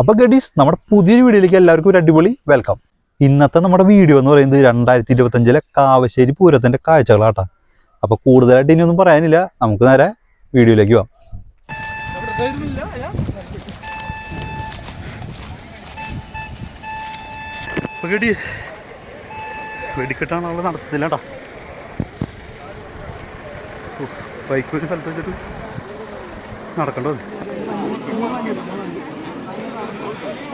അപ്പൊ ഗഡീസ് നമ്മുടെ പുതിയൊരു വീഡിയോയിലേക്ക് എല്ലാവർക്കും ഒരു അടിപൊളി വെൽക്കം ഇന്നത്തെ നമ്മുടെ വീഡിയോ എന്ന് പറയുന്നത് രണ്ടായിരത്തി ഇരുപത്തഞ്ചിലെ കാവശ്ശേരി പൂരത്തിന്റെ കാഴ്ചകളാട്ടാ. അപ്പൊ കൂടുതലായിട്ട് ഇനിയൊന്നും പറയാനില്ല. നമുക്ക് നേരെ വീഡിയോയിലേക്ക് പോവാം. ഗഡീസ് വെടിക്കെട്ടാണ് അവൾ നടത്തുന്നില്ല ബൈക്ക് ഒരു സ്ഥലത്ത് വെച്ചിട്ട് നടക്കണ്ടോ?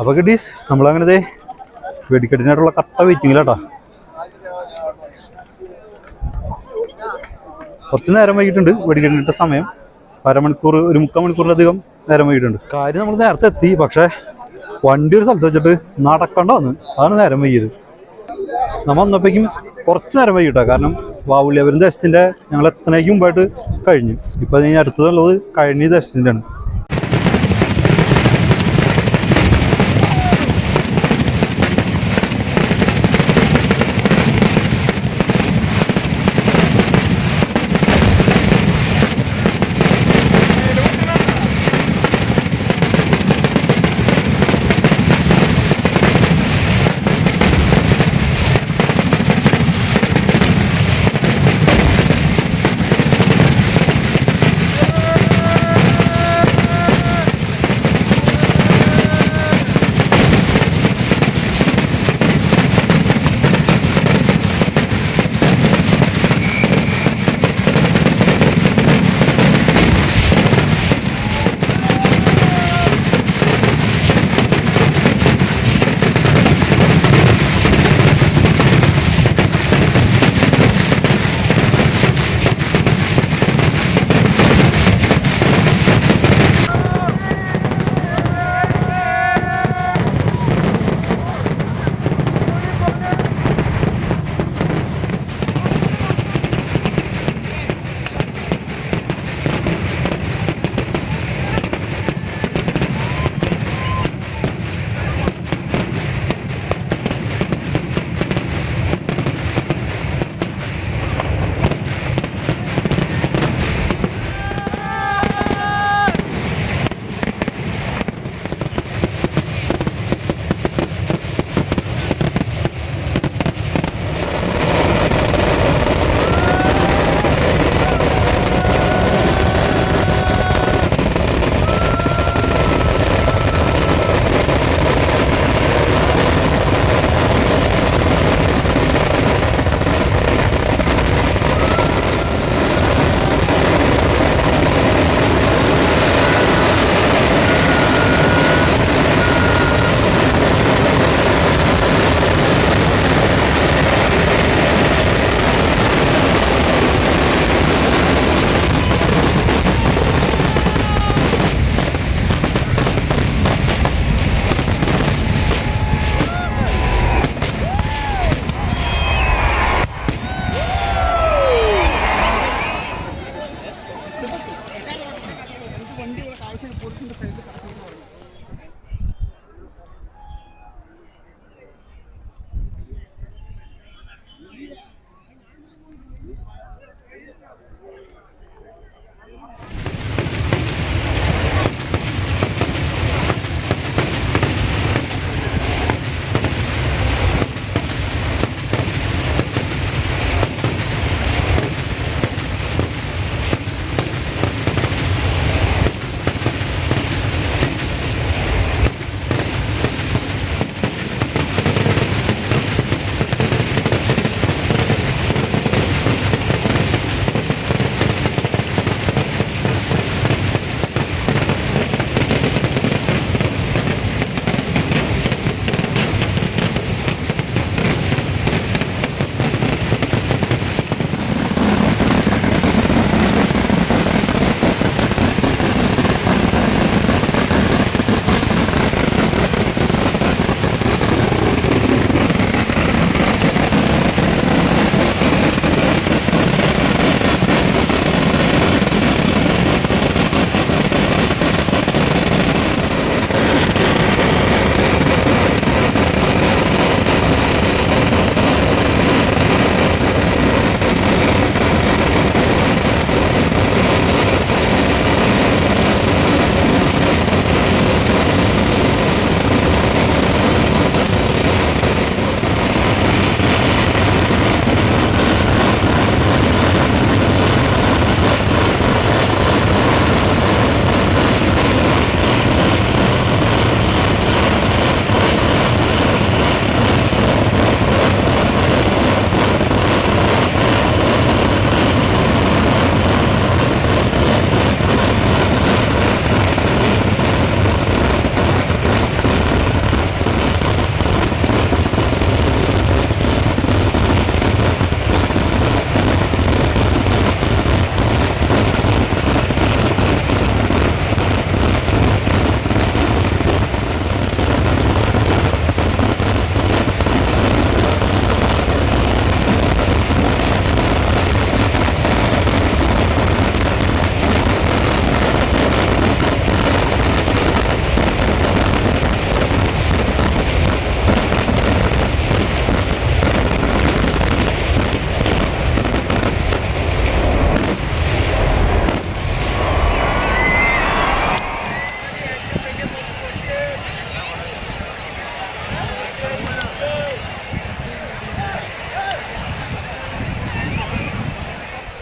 അപ്പൊ കിട്ടീസ് നമ്മളങ്ങനെ വെടിക്കെട്ടിനായിട്ടുള്ള കട്ട വെയിറ്റിങ്ങിലാട്ടാ കുറച്ച് നേരം വൈകിട്ടുണ്ട് വെടിക്കെട്ടിനിട്ട സമയം. അരമണിക്കൂർ ഒരു മുക്കാൽ മണിക്കൂറിലധികം നേരം വൈകിട്ടുണ്ട്. കാര്യം നമ്മൾ നേരത്തെ എത്തി പക്ഷേ വണ്ടി ഒരു സ്ഥലത്ത് വെച്ചിട്ട് നടക്കണ്ട വന്ന്. അതാണ് നേരം വൈകിയത്. നമ്മൾ വന്നപ്പോഴേക്കും കുറച്ച് നേരം വൈകിട്ടാണ് കാരണം വാവുള്ളിയവരും ദേശത്തിന്റെ ഞങ്ങൾ എത്തണേക്ക് മുമ്പായിട്ട് കഴിഞ്ഞു. ഇപ്പൊ ഇനി അടുത്തതുള്ളത് കഴിഞ്ഞ ദേശത്തിന്റെ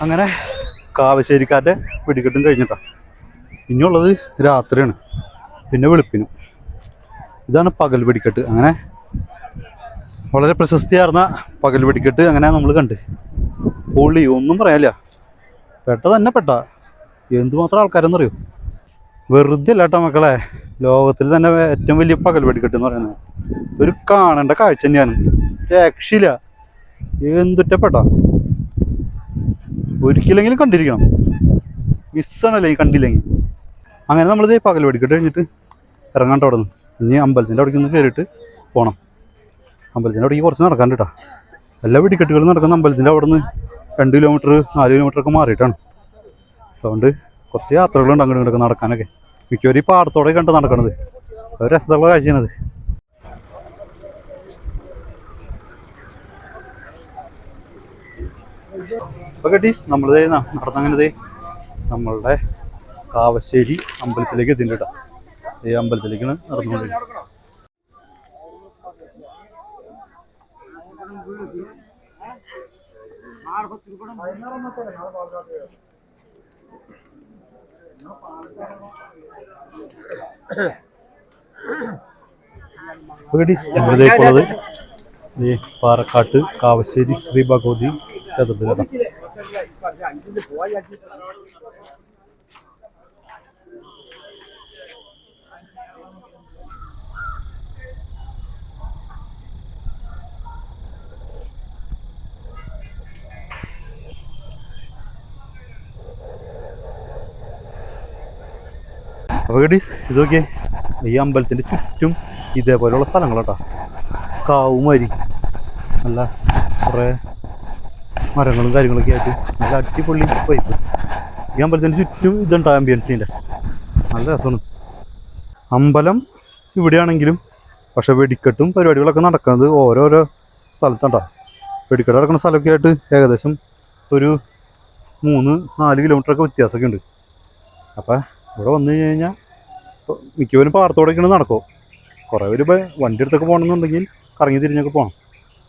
അങ്ങനെ കാവശ്ശേരിക്കാരുടെ വെടിക്കെട്ടും കഴിഞ്ഞിട്ടാ. ഇനിയുള്ളത് രാത്രിയാണ്. പിന്നെ വെളുപ്പിനും. ഇതാണ് പകൽ വെടിക്കെട്ട്. അങ്ങനെ വളരെ പ്രശസ്തിയാർന്ന പകൽ വെടിക്കെട്ട് അങ്ങനെ നമ്മൾ കണ്ട്. പൊളി ഒന്നും പറയാനില്ല. പെട്ട തന്നെ പെട്ട. എന്തുമാത്രം ആൾക്കാരെന്നറിയോ? വെറുതെ അല്ല കേട്ടോ മക്കളെ. ലോകത്തിൽ തന്നെ ഏറ്റവും വലിയ പകൽ വെടിക്കെട്ട് എന്ന് പറയുന്നത്. ഒരു കാണേണ്ട കാഴ്ച തന്നെയാണ്. രക്ഷയില്ല. എന്തുറ്റപ്പെട്ട? ഒരിക്കലെങ്കിലും കണ്ടിരിക്കണം. മിസ്സാണല്ലേ കണ്ടില്ലെങ്കിൽ അങ്ങനെ നമ്മളിത് പകൽ വെടിക്കെട്ട് കഴിഞ്ഞിട്ട് ഇറങ്ങാണ്ട് അവിടെ നിന്ന് ഇനി അമ്പലത്തിന്റെ അവിടേക്ക് ഒന്ന് കയറിയിട്ട് പോകണം അമ്പലത്തിന്റെ അവിടേക്ക് കുറച്ച് നടക്കാണ്ട് കേട്ടോ എല്ലാ വെടിക്കെട്ടുകളും നടക്കുന്ന അമ്പലത്തിന്റെ അവിടെ നിന്ന് രണ്ട് കിലോമീറ്റർ നാല് കിലോമീറ്റർ ഒക്കെ മാറിയിട്ടാണ്. അതുകൊണ്ട് കുറച്ച് യാത്രകളുണ്ട് അങ്ങോട്ട് ഇങ്ങോട്ടൊക്കെ നടക്കാനൊക്കെ. മിക്കവരും ഈ പാടത്തോടെ കണ്ട് നടക്കണത്. ഒരു രസമുള്ള കാഴ്ചയാണത്. അപ്പൊ കട്ടീസ് നമ്മളിതേ നടന്നങ്ങനെ നമ്മളുടെ കാവശ്ശേരി അമ്പലത്തിലേക്ക് എത്തിണ്ട് കേട്ടോ. ഈ അമ്പലത്തിലേക്കാണ് നടന്നുകൊണ്ടിരിക്കുന്നത്. ഉള്ളത് ഈ പാറക്കാട്ട് കാവശ്ശേരി ശ്രീ ഭഗവതി ക്ഷേത്രത്തിലാണ് അപ്പോൾ ഗഡീസ് ഇത് നോക്കിയേ. ഈ അമ്പലത്തിന്റെ ചുറ്റും ഇതേപോലെയുള്ള സ്ഥലങ്ങളാട്ടോ. കാവുമാരി അല്ല കുറേ മരങ്ങളും കാര്യങ്ങളൊക്കെ ആയിട്ട്. നല്ല അടിപൊളി പോയി ഈ അമ്പലത്തിന് ചുറ്റും ഇതുണ്ട് ആംബിയൻസിന്റെ നല്ല രസമാണ്. അമ്പലം ഇവിടെയാണെങ്കിലും പക്ഷെ വെടിക്കെട്ടും പരിപാടികളൊക്കെ നടക്കുന്നത് ഓരോരോ സ്ഥലത്തുണ്ടാവും വെടിക്കെട്ട് നടക്കുന്ന സ്ഥലമൊക്കെ ആയിട്ട് ഏകദേശം ഒരു മൂന്ന് നാല് കിലോമീറ്ററൊക്കെ വ്യത്യാസമൊക്കെ ഉണ്ട് അപ്പോൾ ഇവിടെ വന്നു കഴിഞ്ഞ് കഴിഞ്ഞാൽ മിക്കവരും പാടത്തോടൊക്കെയാണ് നടക്കും കുറേ പേര് വണ്ടി എടുത്തൊക്കെ പോകണമെന്നുണ്ടെങ്കിൽ കറങ്ങി തിരിഞ്ഞൊക്കെ പോകണം.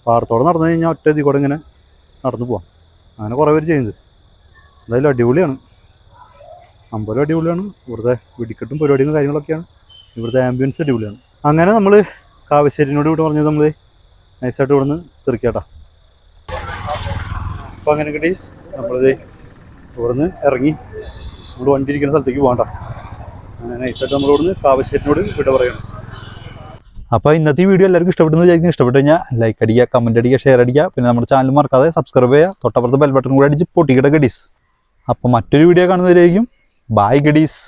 പാടത്തോടെ നടന്നു കഴിഞ്ഞാൽ ഒറ്റ ഇതിൽ കൂടെ ഇങ്ങനെ നടന്നു പോവാം. അങ്ങനെ കുറേ പേര് ചെയ്യുന്നത് എന്തായാലും അടിപൊളിയാണ്. അമ്പലം അടിപൊളിയാണ്. ഇവിടുത്തെ വെടിക്കെട്ടും പരിപാടികളും കാര്യങ്ങളൊക്കെയാണ്. ഇവിടുത്തെ ആംബിയൻസ് അടിപൊളിയാണ്. അങ്ങനെ നമ്മൾ കാവശ്ശേരിനോട് ഇവിടെ പറഞ്ഞത് നമ്മൾ നൈസായിട്ട് ഇവിടെ നിന്ന് തെറിക്കാട്ടാ. അപ്പോൾ അങ്ങനെ കിട്ടീസ് നമ്മളിത് ഇവിടെ നിന്ന് ഇറങ്ങി. നമ്മൾ വണ്ടി ഇരിക്കുന്ന സ്ഥലത്തേക്ക് പോകണ്ട അങ്ങനെ നൈസായിട്ട് നമ്മൾ ഇവിടുന്ന് കാവശ്ശേരിനോട് വിട പറയണം. അപ്പോൾ ഇന്നത്തെ വീഡിയോ എല്ലാവർക്കും ഇഷ്ടപ്പെട്ടെന്ന് വിചാരിക്കുന്നു. ഇഷ്ടപ്പെട്ട് കഴിഞ്ഞാൽ ലൈക്ക് അടിക്കുക കമന്റ് അടിക്കുക ഷെയർ അടിക്കുക. പിന്നെ നമ്മുടെ ചാനൽ മാർക്കാതെ സബ്സ്ക്രൈബ് ചെയ്യുക. തൊട്ടപ്പുറത്ത് ബെൽ ബട്ടൺ കൂടെ അടിച്ച് പൊട്ടിക്കിട ഗഡീസ് അപ്പോൾ മറ്റൊരു വീഡിയോ കാണുന്നവരായിരിക്കും ബായ് ഗഡീസ്